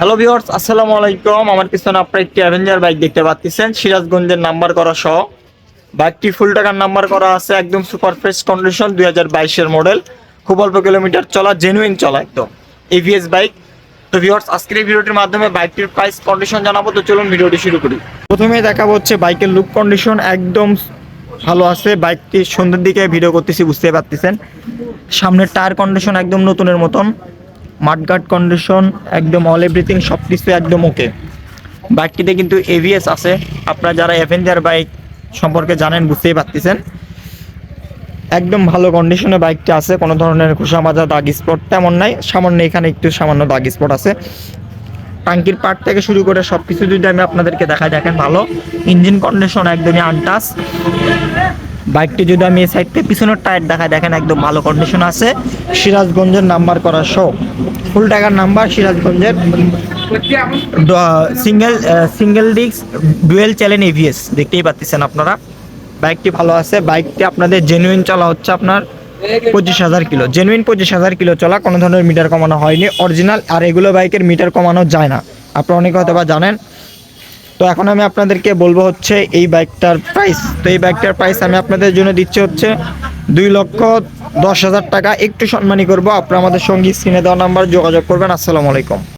Hello viewers আসসালামু আলাইকুম। আমার পিছনে আপনার একটি অ্যাভেঞ্জার বাইক দেখতে পাচ্ছেন। সিরাজগঞ্জের নাম্বার করা সহ। বাইকটি ফুল টাকার নাম্বার করা আছে, একদম সুপার ফ্রেশ কন্ডিশন দুই হাজার বাইশের মডেল খুব অল্প কিলোমিটার চলা জেনুইন চলা একদম। এভিএস বাইক তো ভিউয়ার্স আজকের এই ভিডিওটির মাধ্যমে বাইকটির প্রাইস কন্ডিশন জানাব। তো চলুন ভিডিওটি শুরু করি। প্রথমে দেখাবো হচ্ছে বাইকের লুক কন্ডিশন একদম ভালো আছে। বাইকটি সন্ধ্যের দিকে ভিডিও করতেছি বুঝতে পারতেছেন। সামনের টায়ার কন্ডিশন একদম নতুনের মতন। মাঠগার্ড কন্ডিশন একদম অল এভরিথিং সব কিছু একদম ওকে বাইকটিতে কিন্তু এভিএস আছে। আপনারা যারা অ্যাভেঞ্জার বাইক সম্পর্কে জানেন, বুঝতেই পারতেছেন। একদম ভালো কন্ডিশনে বাইকটা আছে। কোনো ধরনের খোসা মাজা দাগ স্পট তেমন নাই। সামান্য এখানে একটু সামান্য দাগ স্পট আছে। টাঙ্কির পার্ট থেকে শুরু করে সব কিছু যদি আমি আপনাদেরকে দেখাই, দেখেন ভালো। ইঞ্জিন কন্ডিশন একদমই আনটাস বাইকটি যদি আমি এই সাইড পিছনের টায়ার দেখাই দেখেন একদম ভালো কন্ডিশন আছে। সিরাজগঞ্জের নাম্বার করা শো ফুল টাকার নাম্বার সিরাজগঞ্জের। সিঙ্গেল সিঙ্গেল ডিস্ক ডুয়েল চ্যালেন এভিএস দেখতেই পাচ্ছেন আপনারা। বাইকটি ভালো আছে। বাইকটি আপনাদের জেনুইন চলা হচ্ছে আপনার পঁচিশ হাজার কিলো। জেনুইন পঁচিশ হাজার কিলো চলা, কোনো ধরনের মিটার কমানো হয়নি। অরিজিনাল আর এগুলো বাইকের মিটার কমানো যায় না। আপনারা অনেকে হয়তো বা জানেন তো এখন আমি আপনাদেরকে বলব হচ্ছে এই বাইকটার প্রাইস তো এই বাইকটার প্রাইস আমি আপনাদের জন্য দিচ্ছি হচ্ছে দুই লক্ষ দশ হাজার টাকা। একটু সম্মানী করব। আপনারা আমাদের সঙ্গী স্ক্রিনে দেওয়া নাম্বার যোগাযোগ করবেন। আসসালামু আলাইকুম।